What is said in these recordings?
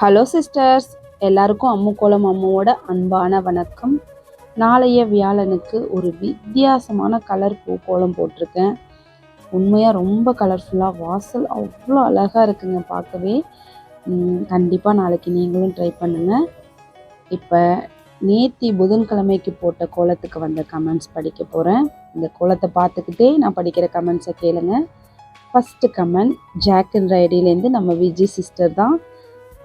Hello sisters எல்லாருக்கும் அம்மு கோலம் அம்மாவோட அன்பான வணக்கம். நாளைய வியாழனுக்கு ஒரு வித்தியாசமான கலர் பூ கோலம் போட்டிருக்கேன். உண்மையாக ரொம்ப கலர்ஃபுல்லாக வாசல் அவ்வளோ அழகாக இருக்குங்க பார்க்கவே. கண்டிப்பாக நாளைக்கு நீங்களும் ட்ரை பண்ணுங்கள் இப்போ நேத்தி புதன்கிழமைக்கு போட்ட கோலத்துக்கு வந்த கமெண்ட்ஸ் படிக்க போகிறேன் இந்த கோலத்தை பார்த்துக்கிட்டே நான் படிக்கிற கமெண்ட்ஸை கேளுங்க. ஃபஸ்ட்டு கமெண்ட் ஜாக் அண்ட் ரைடிலேருந்து நம்ம விஜய் சிஸ்டர் தான்.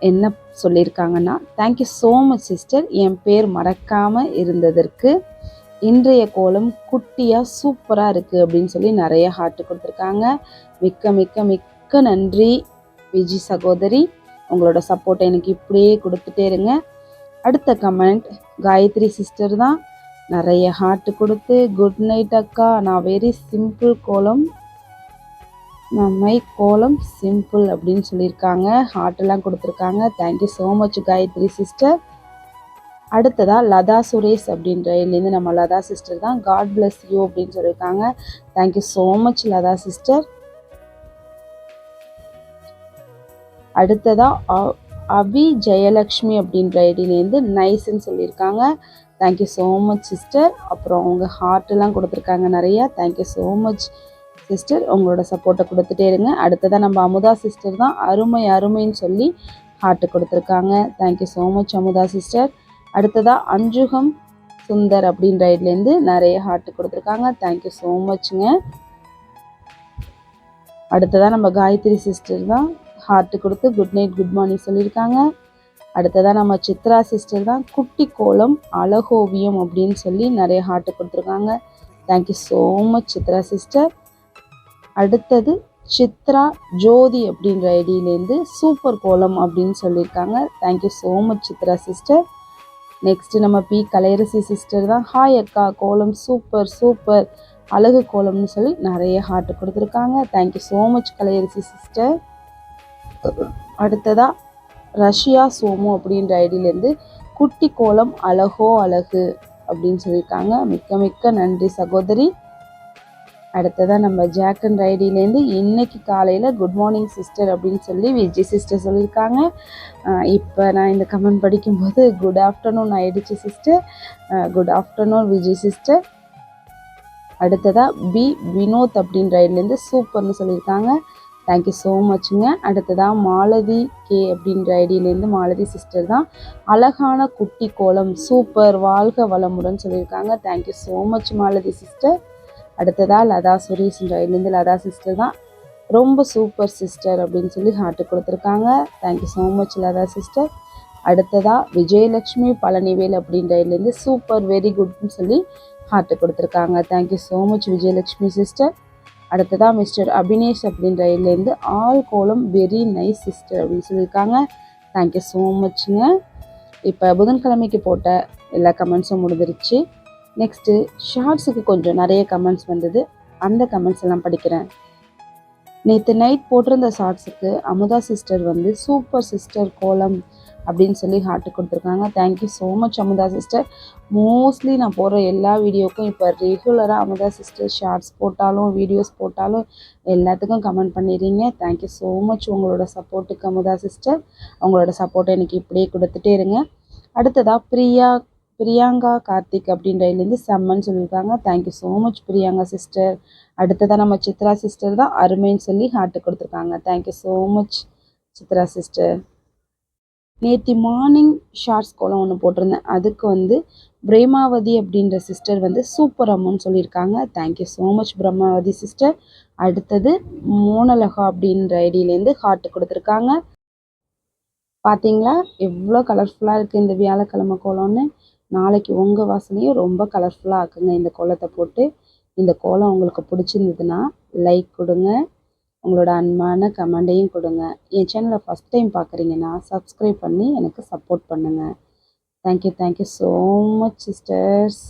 என்ன சொல்லியிருக்காங்கன்னா thank you so much sister என் பேர் மறக்காமல் இருந்ததற்கு இன்றைய கோலம் குட்டியாக சூப்பராக இருக்குது அப்படின்னு சொல்லி நிறைய ஹார்ட் கொடுத்துருக்காங்க. மிக்க மிக்க மிக்க நன்றி விஜி சகோதரி. உங்களோட சப்போர்ட்டை எனக்கு இப்படியே கொடுத்துட்டே இருங்க. அடுத்த கமெண்ட் காயத்ரி சிஸ்டர் தான். நிறைய ஹார்ட் கொடுத்து குட் நைட் அக்கா. நான் வெரி சிம்பிள் கோலம் நம்மை கோலம் சிம்பிள் அப்படின்னு சொல்லியிருக்காங்க. ஹார்ட்டெல்லாம் கொடுத்துருக்காங்க. Thank you so much Gayathri sister அடுத்ததாக லதா சுரேஷ் அப்படின்ற இதுலேருந்து நம்ம லதா சிஸ்டர் தான். காட் பிளஸ் யூ அப்படின்னு சொல்லியிருக்காங்க. Thank you so much Latha sister அடுத்ததாக அபி ஜெயலக்ஷ்மி அப்படின்ற ஐடியிலேருந்து நைஸ்ன்னு சொல்லியிருக்காங்க. தேங்க்யூ ஸோ மச் சிஸ்டர் அப்புறம் அவங்க ஹார்ட்டெல்லாம் கொடுத்துருக்காங்க நிறையா. தேங்க்யூ ஸோ மச் சிஸ்டர் உங்களோட சப்போர்ட்டை கொடுத்துட்டே இருங்க. அடுத்ததாக நம்ம அமுதா சிஸ்டர் தான். அருமை அருமைன்னு சொல்லி ஹார்ட்டு கொடுத்துருக்காங்க. Thank you so much Amudha sister அடுத்ததாக அஞ்சுகம் சுந்தர் அப்படின்ற ஐட்லேருந்து நிறைய ஹார்ட்டு கொடுத்துருக்காங்க. தேங்க்யூ ஸோ மச்ங்க அடுத்ததாக நம்ம காயத்ரி சிஸ்டர் தான் ஹார்ட்டு கொடுத்து குட் நைட் குட் மார்னிங் சொல்லியிருக்காங்க. அடுத்ததாக நம்ம சித்ரா சிஸ்டர் தான் குட்டி கோலம் அழகோவியம் அப்படின்னு சொல்லி நிறைய ஹார்ட்டு கொடுத்துருக்காங்க. Thank you so much Chitra sister அடுத்தது சித்ரா ஜோதி அப்படின்ற ஐடியிலேருந்து சூப்பர் கோலம் அப்படின்னு சொல்லியிருக்காங்க. Thank you so much Chitra sister next நம்ம பி கலையரசி சிஸ்டர் தான். ஹாய் அக்கா கோலம் சூப்பர் சூப்பர். அழகு கோலம்னு சொல்லி நிறைய ஹார்ட் கொடுத்துருக்காங்க. Thank you so much Kalaiyarasi sister அடுத்ததாக ரஷ்யா சோமு அப்படின்ற ஐடியிலேருந்து குட்டி கோலம் அழகோ அழகு அப்படின்னு சொல்லியிருக்காங்க. மிக்க மிக்க நன்றி சகோதரி. அடுத்ததாக நம்ம ஜாக் அண்ட் ரைடிலேருந்து இன்னைக்கு காலையில் குட் மார்னிங் சிஸ்டர் அப்படின்னு சொல்லி விஜய் சிஸ்டர் சொல்லியிருக்காங்க. இப்போ நான் இந்த கமெண்ட் படிக்கும்போது குட் ஆஃப்டர்நூன் ஆயிடுச்சு sister good afternoon Vijay sister அடுத்ததாக பி வினோத் அப்படின்ற ரைட்லேருந்து சூப்பர்னு சொல்லியிருக்காங்க. தேங்க்யூ ஸோ மச்சுங்க அடுத்ததாக மாலதி கே அப்படின்ற ஐடியிலேருந்து மாலதி சிஸ்டர் தான். அழகான குட்டி கோலம் சூப்பர் வாழ்க வளமுடன் சொல்லியிருக்காங்க. Thank you so much Malathi sister அடுத்ததாக லதா சுரேஷ்ன்ற இதுலேருந்து லதா சிஸ்டர் தான் ரொம்ப சூப்பர் சிஸ்டர் அப்படின்னு சொல்லி ஹார்ட்டு கொடுத்துருக்காங்க. Thank you so much Latha sister. அடுத்ததாக விஜயலக்ஷ்மி பழனிவேல் அப்படின்ற இதுலேருந்து சூப்பர் வெரி குட்னு சொல்லி ஹார்ட்டு கொடுத்துருக்காங்க. Thank you so much Vijayalakshmi sister அடுத்ததாக மிஸ்டர் அபினேஷ் அப்படின்ற இதுலேருந்து ஆல் கோலம் வெரி நைஸ் சிஸ்டர் அப்படின்னு சொல்லியிருக்காங்க. தேங்க்யூ ஸோ மச்ங்க இப்போ புதன்கிழமைக்கு போட்ட எல்லா கமெண்ட்ஸும் முடிஞ்சிருச்சு. நெக்ஸ்ட்டு ஷார்ட்ஸுக்கு கொஞ்சம் நிறைய கமெண்ட்ஸ் வந்தது. அந்த கமெண்ட்ஸ் எல்லாம் படிக்கிறேன். நேற்று நைட் போட்டிருந்த ஷார்ட்ஸுக்கு அமுதா சிஸ்டர் வந்து சூப்பர் சிஸ்டர் கோலம் அப்படின்னு சொல்லி ஹார்ட்டு கொடுத்துருக்காங்க. Thank you so much Amudha sister mostly நான் போடுற எல்லா வீடியோக்கும் இப்போ ரெகுலராக அமுதா சிஸ்டர் ஷார்ட்ஸ் போட்டாலும் வீடியோஸ் போட்டாலும் எல்லாத்துக்கும் கமெண்ட் பண்ணிடுறீங்க. தேங்க்யூ ஸோ மச் உங்களோட சப்போர்ட்டுக்கு அமுதா சிஸ்டர் அவங்களோட சப்போர்ட்டை எனக்கு இப்படியே கொடுத்துட்டே இருங்க. அடுத்ததாக பிரியா பிரியாங்கா கார்த்திக் அப்படின்றதுலேருந்து செம்மன்னு சொல்லியிருக்காங்க. Thank you so much Priyanka sister அடுத்ததாக நம்ம சித்ரா சிஸ்டர் தான் அருமைன்னு சொல்லி ஹார்ட்டு கொடுத்துருக்காங்க. Thank you so much Chitra sister நேற்று மார்னிங் ஷார்ட்ஸ் கோலம் ஒன்று போட்டிருந்தேன். அதுக்கு வந்து பிரேமாவதி அப்படின்ற சிஸ்டர் வந்து சூப்பர் அம்மன்னு சொல்லியிருக்காங்க. Thank you so much Brahmavathi sister அடுத்தது மோனலகா அப்படின்ற ஐடியிலேருந்து ஹார்ட்டு கொடுத்துருக்காங்க. பார்த்தீங்களா எவ்வளோ கலர்ஃபுல்லாக இருக்குது இந்த வியாழக்கிழமை கோலம்னு. நாளைக்கு உங்கள் வாசனையும் ரொம்ப கலர்ஃபுல்லாக ஆக்குங்க இந்த கோலத்தை போட்டு இந்த கோலம் உங்களுக்கு பிடிச்சிருந்ததுன்னா லைக் கொடுங்க. உங்களோட அன்பான கமெண்டையும் கொடுங்க. என் சேனலை ஃபஸ்ட் டைம் பார்க்குறீங்கன்னா சப்ஸ்கிரைப் பண்ணி எனக்கு சப்போர்ட் பண்ணுங்கள் thank you thank you so much sisters